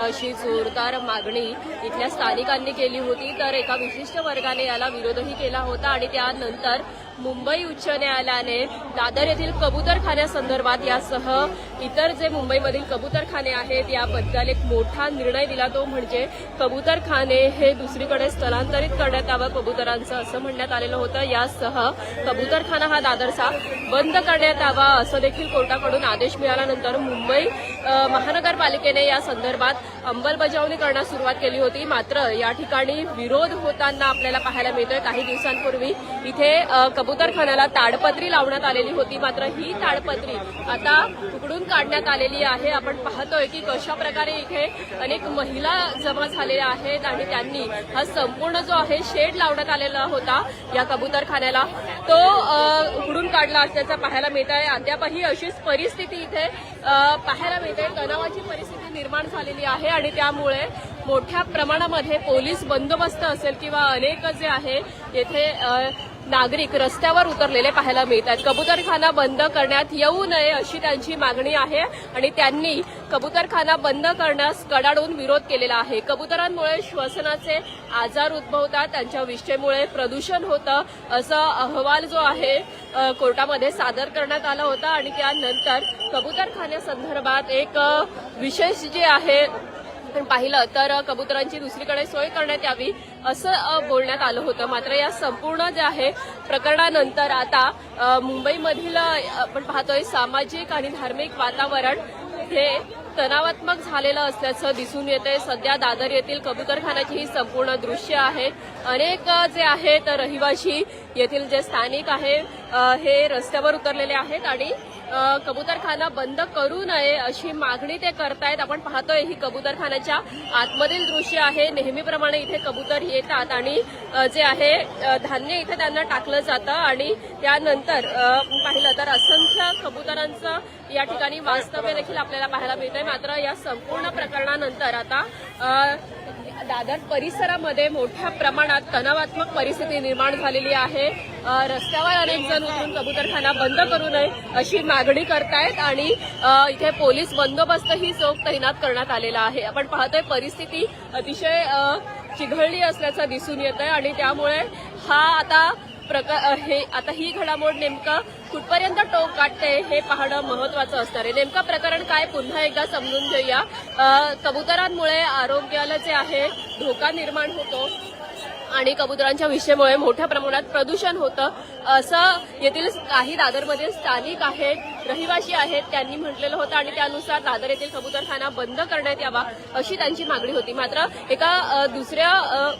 अशी जोरदार मागणी इथल्या स्थानिकांनी केली होती. तर एका विशिष्ट वर्गाने याला विरोधही केला होता आणि त्यानंतर मुंबई उच्च न्यायालयाने दादर येथील कबूतरखान्यासंदर्भात यासह इतर जे मुंबईमधील कबूतरखाने आहेत याबद्दल एक मोठा निर्णय दिला तो म्हणजे कबूतरखाने हे दुसरीकडे स्थलांतरित करण्यात यावं कबुतरांचं असं म्हणण्यात आलेलं होतं. यासह कबूतरखाना हा दादरचा बंद करण्यात यावा असं देखील कोर्टाकडून आदेश मिळाल्यानंतर मुंबई महानगरपालिकेने या संदर्भात अंमलबजावणी करण्यास सुरुवात केली होती. मात्र या ठिकाणी विरोध होताना आपल्याला पाहायला मिळतोय. काही दिवसांपूर्वी इथे कबूतर कबूतरखान्याला ताडपत्री लावण्यात आलेली होती. मात्र ही ताडपत्री आता उकडून काढण्यात आलेली आहे. आपण पाहतोय की कशा प्रकारे इथे अनेक महिला जमा झालेल्या आहेत आणि त्यांनी हा संपूर्ण जो आहे शेड लावण्यात आलेला होता या कबूतरखान्याला. तो उघडून उकडून काढला असल्याचं पाहायला मिळत आहे अद्यापही अशीच परिस्थिती इथे पाहायला मिळते तणावाची परिस्थिती निर्माण झालेली आहे आणि त्यामुळे मोठ्या प्रमाणामध्ये पोलीस बंदोबस्त असेल किंवा अनेक जे आहे येथे नागरिक रस्त्यावर उतरलेले पाहायला मिळतात कबूतरखाना बंद करण्यात येऊ नये अशी त्यांची मागणी आहे आणि त्यांनी कबूतरखाना बंद करण्यास कडाडून विरोध केलेला आहे. कबुतरांमुळे श्वसनाचे आजार उद्भवतात त्यांच्या विष्ठेमुळे प्रदूषण होतं असा अहवाल जो आहे कोर्टामध्ये सादर करण्यात आला होता आणि त्यानंतर कबूतरखान्यासंदर्भात एक विशेष जे आहे आपण पाहिलं तर कबुतरांची दुसरीकडे सोय करण्यात यावी असं बोलण्यात आलं होतं. मात्र या संपूर्ण जे आहे प्रकरणानंतर आता मुंबईमधील आपण पाहतोय सामाजिक आणि धार्मिक वातावरण हे तणावात्मक झालेलं असल्याचं दिसून येते सध्या दादर येथील कबुतरखानाची ही संपूर्ण दृश्य आहे. अनेक जे आहेत रहिवाशी येथील जे स्थानिक आहे हे रस्त्यावर उतरलेले आहेत आणि कबूतरखाना बंद करू नये अशी मागणी ते करतायत. आपण पाहतोय ही कबूतरखान्याच्या आतमधील दृश्य आहे. नेहमीप्रमाणे इथे कबूतर येतात आणि जे आहे धान्य इथे त्यांना टाकलं जातं आणि त्यानंतर पाहिलं तर असंख्य कबुतरांचं या ठिकाणी वास्तव्य देखील आपल्याला पाहायला मिळतंय. मात्र या संपूर्ण प्रकरणानंतर आता दादर परिसरामध्ये मोठ्या प्रमाणात तणावात्मक परिस्थिती निर्माण झालेली आहे. रस्त्यावर अनेक जण उतरून कबूतरखाना बंद करू नये अशी मागणी करतायत आणि इथे पोलीस बंदोबस्तही चोख तैनात करण्यात आलेला आहे. आपण पाहतोय परिस्थिती अतिशय चिघळली असल्याचं दिसून येत आहे आणि त्यामुळे हा आता प्रकार हे आता ही घडामोड नेमकं कुठपर्यंत टोक गाठते हे पाहणं महत्वाचं असणार आहे नेमकं प्रकरण काय? पुन्हा एकदा समजून घेऊया. कबुतरांमुळे आरोग्याला जे आहे धोका निर्माण होतो. आणि कबुतरांच्या विषयामुळे मोठ्या प्रमाणात प्रदूषण होतं. असं येथील काही दादरमध्ये स्थानिक आहेत. रहिवासी आहेत त्यांनी म्हटलेलं होतं आणि त्यानुसार दादर येथील कबुतरखाना बंद करण्यात यावा अशी त्यांची मागणी होती. मात्र एका दुसऱ्या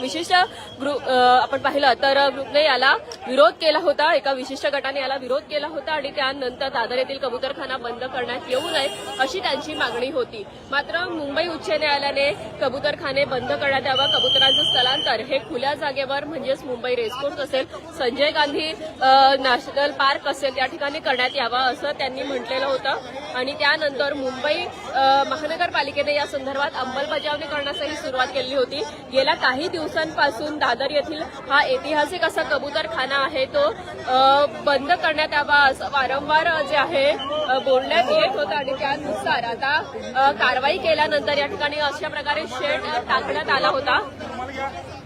विशिष्ट ग्रुप आपण पाहिलं तर ग्रुपने याला विरोध केला होता. एका विशिष्ट गटाने याला विरोध केला होता आणि त्यानंतर दादर येथील कबुतरखाना बंद करण्यात येऊ नये अशी त्यांची मागणी होती. मात्र मुंबई उच्च न्यायालयाने कबुतरखाने बंद करण्यात यावं कबुतरांचं स्थलांतर हे खुल्या जागेवर म्हणजेच मुंबई रेसकोर्स असेल संजय गांधी नॅशनल पार्क असेल त्या ठिकाणी करण्यात यावा असं त्यांनी म्हटलेलं होतं. आणि त्यानंतर मुंबई महानगरपालिकेने या संदर्भात अंमलबजावणी करण्यासही सुरुवात केली होती. गेल्या काही दिवसांपासून दादर येथील हा ऐतिहासिक असा कबूतरखाना आहे तो बंद करण्यात यावा असं वारंवार जे आहे बोलण्यात येत होतं. आणि त्यानुसार आता कारवाई केल्यानंतर या ठिकाणी अशा प्रकारे शेड टाकण्यात आला होता.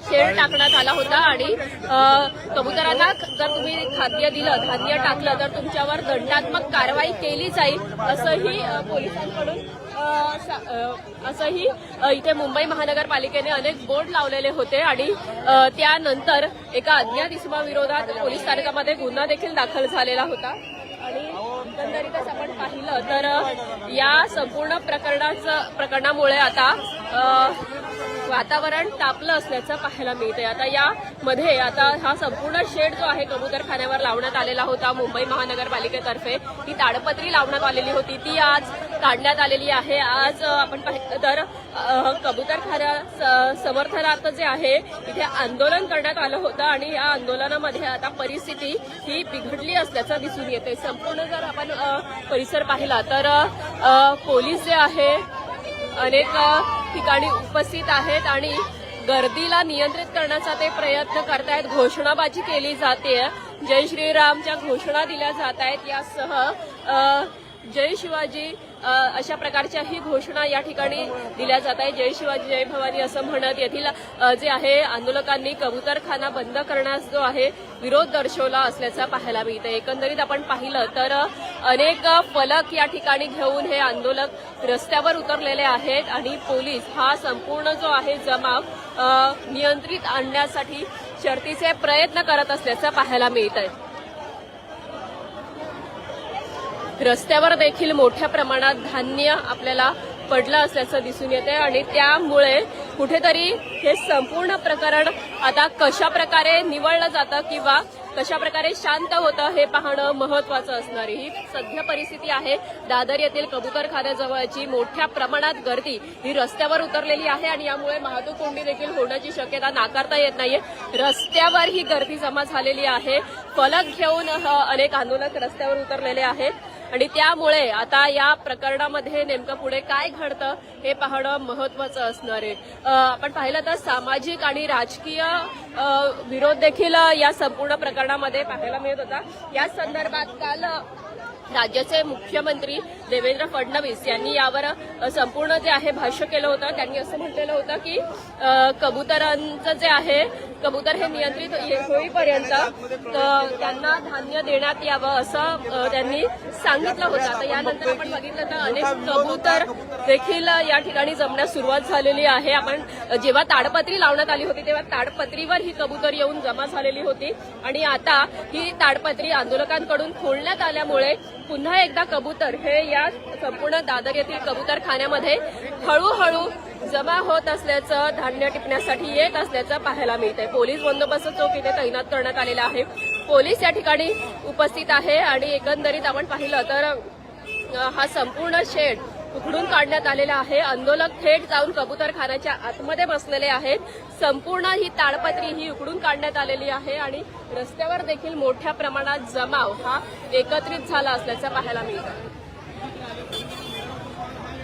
शेड टाकण्यात आला होता आणि कबुतरांना जर तुम्ही खाद्य दिलं धान्य टाकलं तर तुमच्यावर दंडात्मक कारवाई केली जाईल असंही पोलिसांकडून असंही इथे मुंबई महानगरपालिकेने अनेक बोर्ड लावलेले होते आणि त्यानंतर एका अज्ञात इसमाविरोधात पोलीस स्थानकामध्ये गुन्हा देखील दाखल झालेला होता. आणि एकंदरीतच आपण पाहिलं तर या संपूर्ण प्रकरणाचं प्रकरणामुळे आता वातावरण तापलं असल्याचं पाहायला मिळतंय. आता यामध्ये आता हा संपूर्ण शेड जो आहे कबूतरखान्यावर लावण्यात आलेला होता मुंबई महानगरपालिकेतर्फे. ही ताडपत्री लावण्यात आलेली होती. ती आज काढण्यात आलेली आहे. आज आपण पाहिलं तर अ, कबूतरखान्या स- समर्थनार्थ जे आहे इथे आंदोलन करण्यात आलं होतं आणि या आंदोलनामध्ये आता परिस्थिती ही बिघडली असल्याचं दिसून येते संपूर्ण जर आपण परिसर पाहिला तर पोलीस जे आहे अनेक ठिकाणी उपस्थित आहेत आणि गर्दीला नियंत्रित करण्याचा ते प्रयत्न करतायत. घोषणाबाजी केली जाते जय श्रीरामच्या घोषणा दिल्या जात आहेत यासह जय शिवाजी अशा प्रकारच्या ही घोषणा या ठिकाणी दिल्या जात आहे जय शिवाजी जय भवानी असं म्हणत येथील जे आहे आंदोलकांनी कबुतरखाना बंद करण्यास जो आहे विरोध दर्शवला असल्याचं पाहायला मिळतं एकंदरीत आपण पाहिलं तर अनेक फलक या ठिकाणी घेऊन हे आंदोलक रस्त्यावर उतरलेले आहेत आणि पोलीस हा संपूर्ण जो आहे जमाव नियंत्रित आणण्यासाठी शर्तीचे प्रयत्न करत असल्याचं पाहायला मिळत आहे रस्त्यावर देखील मोठ्या प्रमाणात धान्य आपल्याला पडलं असल्याचं दिसून येते आणि त्यामुळे कुठेतरी हे संपूर्ण प्रकरण आता कशा प्रकारे निवडलं जातं किंवा कशा प्रकारे शांत होतं हे पाहणं महत्वाचं असणार ही सध्या परिस्थिती आहे. दादर येथील कबुतरखान्याजवळची मोठ्या प्रमाणात गर्दी ही रस्त्यावर उतरलेली आहे आणि यामुळे वाहतूक कोंडी देखील होण्याची शक्यता नाकारता येत नाहीये. रस्त्यावर ही गर्दी जमा झालेली आहे. फलक घेऊन अनेक आंदोलक रस्त्यावर उतरलेले आहेत. आणि त्यामुळे आता या प्रकरणामध्ये नेमकं पुढे काय घडतं हे पाहणं महत्वाचं असणार आहे. आपण पाहिलं तर सामाजिक आणि राजकीय विरोध देखील या संपूर्ण प्रकरणामध्ये पाहायला मिळत होता. या संदर्भात काल राज्याचे मुख्यमंत्री देवेंद्र फडणवीस यांनी यावर संपूर्ण जे आहे भाष्य केलं होतं त्यांनी असं म्हटलेलं होतं की कबुतरांचं जे आहे कबूतर हे नियंत्रित होईपर्यंत त्यांना धान्य देण्यात यावं असं त्यांनी सांगितलं होतं. आता यानंतर आपण बघितलं तर अनेक कबूतर देखील या ठिकाणी जमण्यास सुरुवात झालेली आहे. आपण जेव्हा ताडपत्री लावण्यात आली होती तेव्हा ताडपत्रीवर ही कबूतर येऊन जमा झालेली होती. आणि आता ही ताडपत्री आंदोलकांकडून खोलण्यात आल्यामुळे पुन्हा एकदा कबूतर हे या संपूर्ण दादर येथील कबूतर खाण्यामध्ये हळूहळू जमा होत असल्याचं धान्य टिपण्यासाठी येत असल्याचं पाहायला मिळतंय. पोलीस बंदोबस्त चौक इथे तैनात करण्यात आलेला आहे. पोलीस या ठिकाणी उपस्थित आहे आणि एकंदरीत आपण पाहिलं तर हा संपूर्ण शेड उघडून काढण्यात आलेला आहे. आंदोलक थेट जाऊन कबूतरखान्याच्या आतमध्ये बसलेले आहेत. संपूर्ण ही ताडपत्री ही उकडून काढण्यात आलेली आहे आणि रस्त्यावर देखील मोठ्या प्रमाणात जमाव हा एकत्रित झाला असल्याचं पाहायला मिळतं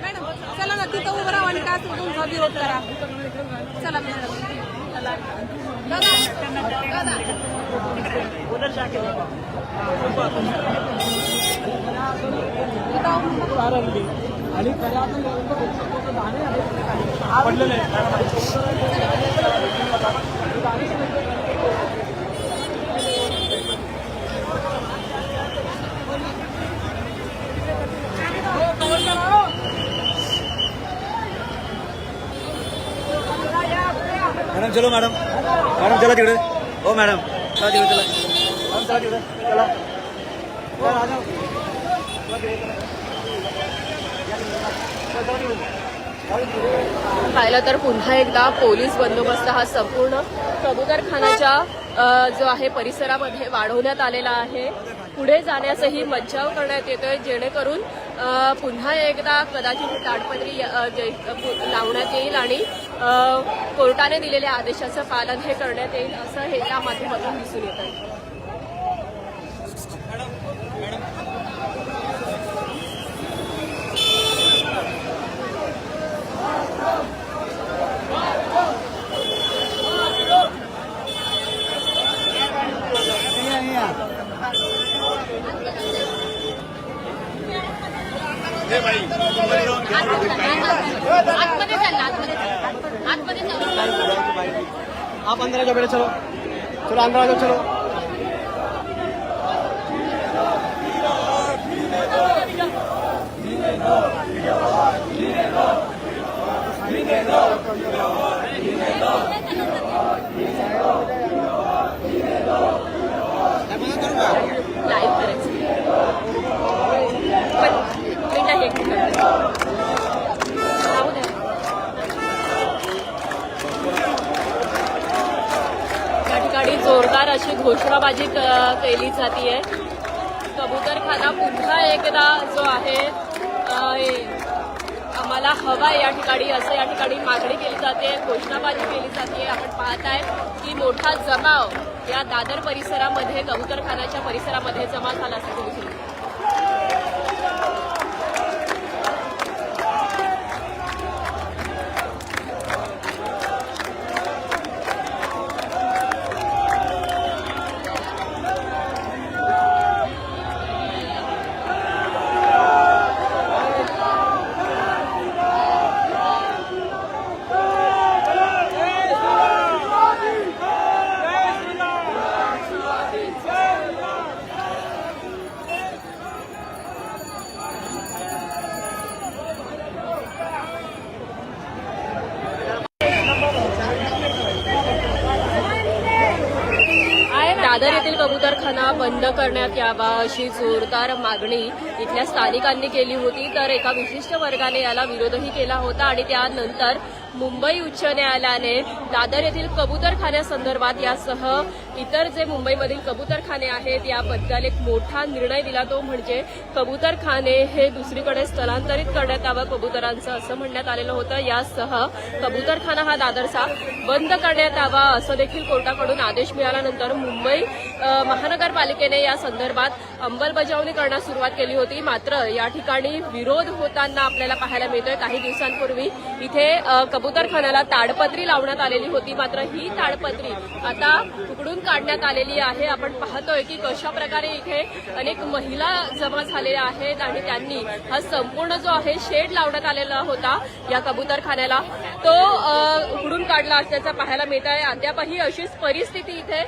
मॅडम चला ना तिथं उभं राहा आणि काय असेल तुमचा विरोध करा. चला मॅडम. चला आणि पडलेलं आहे. चलो मॅडम। मॅडम चला तिकडे। हो मॅडम चला तिकडे चला। मॅडम चला तिकडे चला। पाहिलं तर पुन्हा एकदा पोलीस बंदोबस्त हा संपूर्ण कबूतरखानाच्या जो आहे परिसरामध्ये वाढवण्यात आलेला आहे. पुढे जाण्यासही मज्जाव करण्यात येतोय जेणेकरून पुन्हा एकदा कदाचित ताडपत्री लावण्यात येईल आणि कोर्टाने दिलेल्या आदेशाचं पालन हे करण्यात येईल असं हे या माध्यमातून दिसून येत आहे. आतमध्ये चालला आतमध्ये. आप अंदर आ जाओ बेटा चलो चलो अंदर आ जाओ चलो लाईव्ह करायचं पण मिनिटं हे जोरदार अशी घोषणाबाजी क- केली आहे कबूतरखाना पुन्हा एकदा जो आहे आम्हाला हवा या ठिकाणी असं या ठिकाणी मागणी केली जाते घोषणाबाजी केली जाते आपण पाहत आहे की मोठा जमाव या दादर परिसरामध्ये कबूतरखानाच्या परिसरामध्ये जमा झाला असं दिसून no. बंद यावा अशी जोरदार मागणी इथल्या स्थानिकांनी केली होती. तर एका विशिष्ट वर्गाने याला विरोधही केला होता आणि त्यानंतर मुंबई उच्च न्यायालयाने दादर येथील कबूतरखान्यासंदर्भात यासह इतर जे मुंबईमधील कबुतरखाने आहेत याबद्दल एक मोठा निर्णय दिला. तो म्हणजे कबूतरखाने हे दुसरीकडे स्थलांतरित करण्यात यावं कबुतरांचं असं म्हणण्यात आलेलं होतं. यासह कबुतरखाना हा दादरचा बंद करण्यात यावा असं देखील कोर्टाकडून आदेश मिळाल्यानंतर मुंबई महानगरपालिकेने या संदर्भात संदर्भात अंमलबजावणी करण्यास सुरुवात केली होती. मात्र या ठिकाणी विरोध होताना आपल्याला पाहायला मिळतोय. काही दिवसांपूर्वी इथे अ, कबुतरखान्याला ताडपत्री लावण्यात आलेली होती. मात्र ही ताडपत्री आता उकडून काढण्यात आलेली आहे. आपण पाहतोय की कशा प्रकारे इथे अनेक महिला जमा झालेल्या आहेत आणि त्यांनी हा संपूर्ण जो आहे शेड लावण्यात आलेला होता या कबुतरखान्याला. तो उकडून काढला असल्याचं पाहायला मिळत आहे अद्यापही अशीच परिस्थिती इथे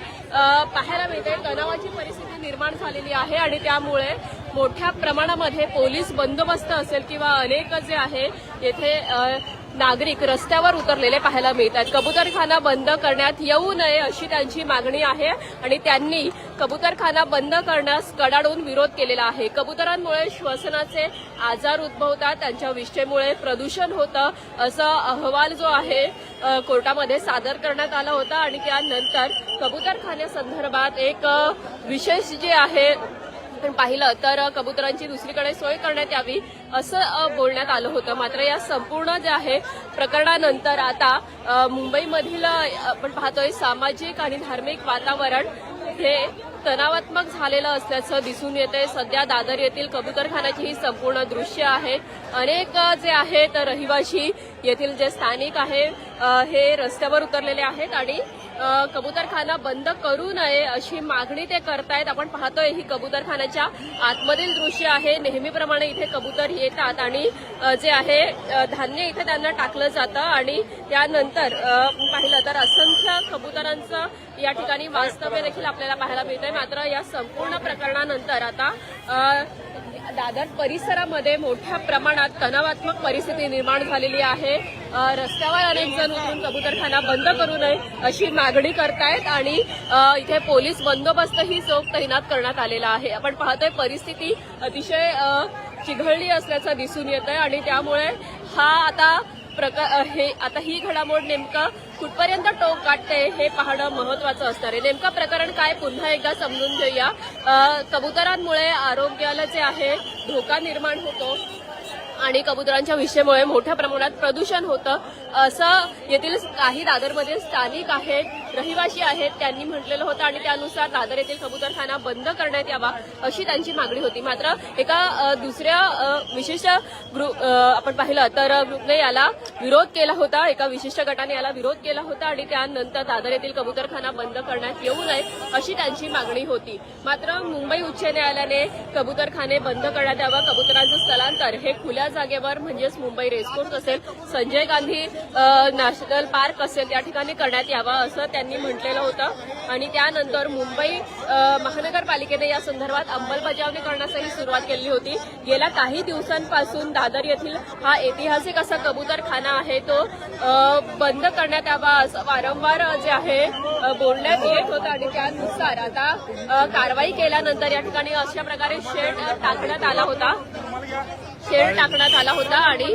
पाहायला मिळते तणावाची परिस्थिती निर्माण झालेली आहे आणि त्यामुळे मोठ्या प्रमाणामध्ये पोलीस बंदोबस्त असेल किंवा अनेक जे आहे येथे नागरिक रस्त्यावर उतरलेले पाहायला मिळतात कबुतरखाना बंद करण्यात येऊ नये अशी त्यांची मागणी आहे आणि त्यांनी कबुतरखाना बंद करण्यास कडाडून विरोध केलेला आहे. कबुतरांमुळे श्वसनाचे आजार उद्भवतात त्यांच्या विष्ठेमुळे प्रदूषण होतं असा अहवाल जो आहे कोर्टामध्ये सादर करण्यात आला होता आणि त्यानंतर कबुतरखान्यासंदर्भात एक विशेष जे आहे आपण पाहिलं तर कबुतरांची दुसरीकडे सोय करण्यात यावी असं बोलण्यात आलं होतं. मात्र या संपूर्ण जे आहे प्रकरणानंतर आता मुंबईमधील आपण पाहतोय सामाजिक आणि धार्मिक वातावरण हे तणावात्मक झालेलं असल्याचं दिसून येते सध्या दादर येथील कबुतरखान्याची ही संपूर्ण दृश्य आहे. अनेक जे आहेत रहिवाशी येथील जे स्थानिक आहे हे रस्त्यावर उतरलेले आहेत आणि कबुतरखाना बंद करू नये अशी मागणी ते करतायत. आपण पाहतोय ही कबूतरखान्याच्या आतमधील दृश्य आहे. नेहमीप्रमाणे इथे कबूतर येतात आणि जे आहे धान्य इथे त्यांना टाकलं जातं आणि त्यानंतर पाहिलं तर असंख्य कबुतरांचं या ठिकाणी वास्तव्य देखील आपल्याला पाहायला मिळतंय. मात्र या संपूर्ण प्रकरणानंतर आता दादर परिसरामध्ये मोठ्या प्रमाणात तणावात्मक परिस्थिती निर्माण झालेली आहे. रस्त्यावर अनेक जण उतरून कबुतरखाना बंद करू नये अशी मागणी करतायत आणि इथे पोलीस बंदोबस्तही चोख तैनात करण्यात आलेला आहे. आपण पाहतोय परिस्थिती अतिशय चिघळली असल्याचं दिसून येत आहे आणि त्यामुळे हा आता प्रका हे आता ही घडामोड नेमकं कुठपर्यंत टोक गाठते हे पाहणं महत्वाचं असणार आहे नेमकं प्रकरण काय? पुन्हा एकदा समजून घेऊया. कबुतरांमुळे आरोग्याला जे आहे धोका निर्माण होतो आणि कबुतरांच्या विषयामुळे मोठ्या प्रमाणात प्रदूषण होतं. असं येथील काही दादरमधील स्थानिक आहेत. रहिवासी आहेत त्यांनी म्हटलेलं होतं आणि त्यानुसार दादर येथील कबुतरखाना बंद करण्यात यावा अशी त्यांची मागणी होती. मात्र एका दुसऱ्या विशिष्ट ग्रुप आपण पाहिलं तर ग्रुपने याला विरोध केला होता. एका विशिष्ट गटाने याला विरोध केला होता आणि त्यानंतर दादर येथील कबुतरखाना बंद करण्यात येऊ नये अशी त्यांची मागणी होती. मात्र मुंबई उच्च न्यायालयाने कबुतरखाने बंद करण्यात यावं कबुतरांचं स्थलांतर हे खुल्या जागेवर म्हणजेच मुंबई रेसकोर्स असेल संजय गांधी नॅशनल पार्क असेल त्या ठिकाणी करण्यात यावा असं त्यांनी म्हटलेलं होतं. आणि त्यानंतर मुंबई महानगरपालिकेने या संदर्भात अंमलबजावणी करण्यासही सुरुवात केली होती. गेल्या काही दिवसांपासून दादर येथील हा ऐतिहासिक असा कबुतरखाना आहे तो बंद करण्यात यावा असं वारंवार जे आहे बोलण्यात येत होतं. आणि त्यानुसार आता कारवाई केल्यानंतर या ठिकाणी अशा प्रकारे शेड टाकण्यात आला होता. शेड टाकण्यात आला होता आणि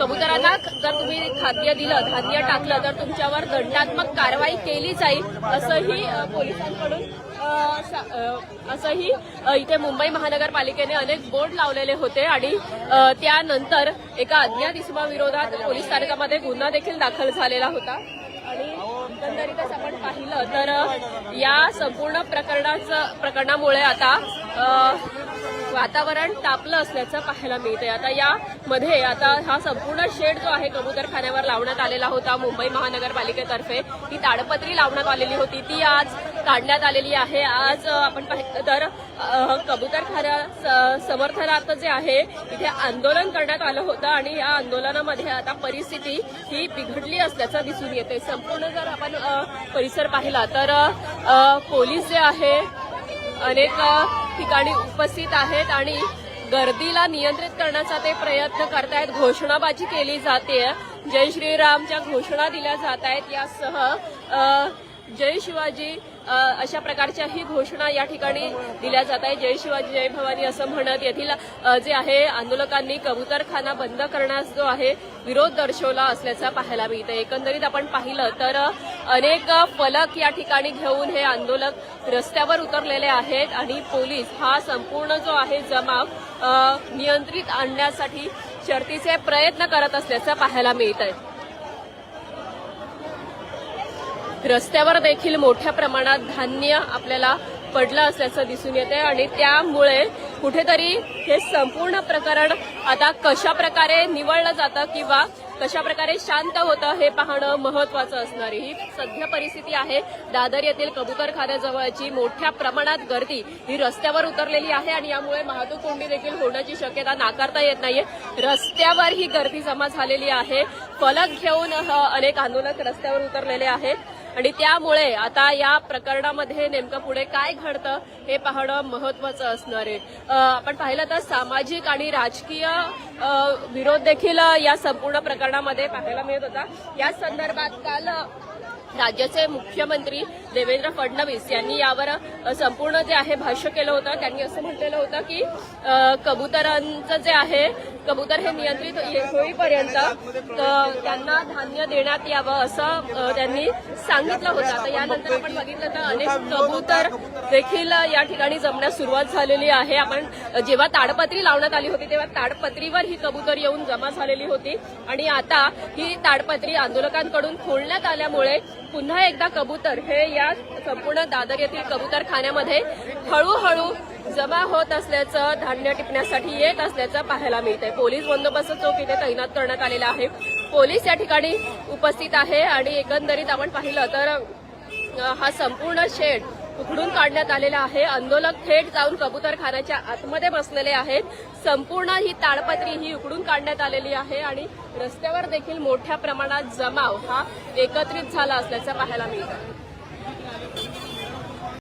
कबुतरांना जर तुम्ही खाद्य दिलं धान्य टाकलं तर तुमच्यावर दंडात्मक कारवाई केली जाईल असंही पोलिसांकडून असंही इथे मुंबई महानगरपालिकेने अनेक बोर्ड लावलेले होते आणि त्यानंतर एका अज्ञात इसमाविरोधात पोलीस स्थानकामध्ये गुन्हा देखील दाखल झालेला होता. आणि एकंदरीतच आपण पाहिलं तर या संपूर्ण प्रकरणाचं प्रकरणामुळे आता वातावरण तापलं असल्याचं पाहायला मिळतंय. आता यामध्ये आता हा संपूर्ण शेड जो आहे कबुतरखान्यावर लावण्यात आलेला होता. मुंबई महानगरपालिकेतर्फे ही ताडपत्री लावण्यात आलेली होती. ती आज काढण्यात आलेली आहे. आज आपण पाहिलं तर अ, कबुतरखाना स- समर्थनार्थ जे आहे इथे आंदोलन करण्यात आलं होतं आणि या आंदोलनामध्ये आता परिस्थिती ही बिघडली असल्याचं दिसून येते संपूर्ण जर आपण परिसर पाहिला तर पोलीस जे आहे अनेक ठिकाणी उपस्थित आहेत आणि गर्दीला नियंत्रित करण्याचा ते प्रयत्न करतायत. घोषणाबाजी केली जाते. जय श्रीरामच्या घोषणा दिल्या जात आहेत यासह जय शिवाजी अशा प्रकारच्या ही घोषणा या ठिकाणी दिल्या जात आहे जय शिवाजी जय भवानी असं म्हणत येथील जे आहे आंदोलकांनी कबुतरखाना बंद करण्यास जो आहे विरोध दर्शवला असल्याचं पाहायला मिळतं एकंदरीत आपण पाहिलं तर अनेक फलक या ठिकाणी घेऊन हे आंदोलक रस्त्यावर उतरलेले आहेत आणि पोलीस हा संपूर्ण जो आहे जमाव नियंत्रित आणण्यासाठी शर्तीचे प्रयत्न करत असल्याचं पाहायला मिळत आहे रस्त्यावर देखील मोठ्या प्रमाणात धान्य आपल्याला पडलं असल्याचं दिसून येते आणि त्यामुळे कुठेतरी हे संपूर्ण प्रकरण आता कशा प्रकारे निवडलं जातं किंवा कशा प्रकारे शांत होतं हे पाहणं महत्वाचं असणार ही सध्या परिस्थिती आहे. दादर येथील कबुतरखान्याजवळची मोठ्या प्रमाणात गर्दी ही रस्त्यावर उतरलेली आहे आणि यामुळे वाहतूक कोंडी देखील होण्याची शक्यता नाकारता येत नाहीये. रस्त्यावर ही गर्दी जमा झालेली आहे. फलक घेऊन अनेक आंदोलक रस्त्यावर उतरलेले आहेत. आणि त्यामुळे आता या प्रकरणामध्ये नेमकं पुढे काय घडतं हे पाहणं महत्वाचं असणार आहे. आपण पाहिलं तर सामाजिक आणि राजकीय विरोध देखील या संपूर्ण प्रकरणामध्ये पाहायला मिळत होता. या संदर्भात काल राज्याचे मुख्यमंत्री देवेंद्र फडणवीस यांनी यावर संपूर्ण जे आहे भाष्य केलं होतं त्यांनी असं म्हटलेलं होतं की कबुतरांचं जे आहे कबूतर हे नियंत्रित होईपर्यंत त्यांना धान्य देण्यात यावं असं त्यांनी सांगितलं होतं. आता यानंतर आपण बघितलं तर अनेक कबूतर देखील या ठिकाणी जमण्यास सुरुवात झालेली आहे. आपण जेव्हा ताडपत्री लावण्यात आली होती तेव्हा ताडपत्रीवर ही कबूतर येऊन जमा झालेली होती. आणि आता ही ताडपत्री आंदोलकांकडून खोलण्यात आल्यामुळे पुन्हा एकदा कबूतर हे या संपूर्ण दादर येथील कबूतर खाण्यामध्ये हळूहळू जमा होत असल्याचं धान्य टिपण्यासाठी येत असल्याचं पाहायला मिळतंय. पोलीस बंदोबस्त चौक इथे तैनात करण्यात आलेला आहे. पोलीस या ठिकाणी उपस्थित आहे आणि एकंदरीत आपण पाहिलं तर हा संपूर्ण शेड उघडून काढण्यात आलेला आहे. आंदोलक थेट जाऊन कबूतरखान्याच्या आतमध्ये बसलेले आहेत. संपूर्ण ही ताडपत्री ही उकडून काढण्यात आलेली आहे आणि रस्त्यावर देखील मोठ्या प्रमाणात जमाव हा एकत्रित झाला असल्याचं पाहायला मिळतं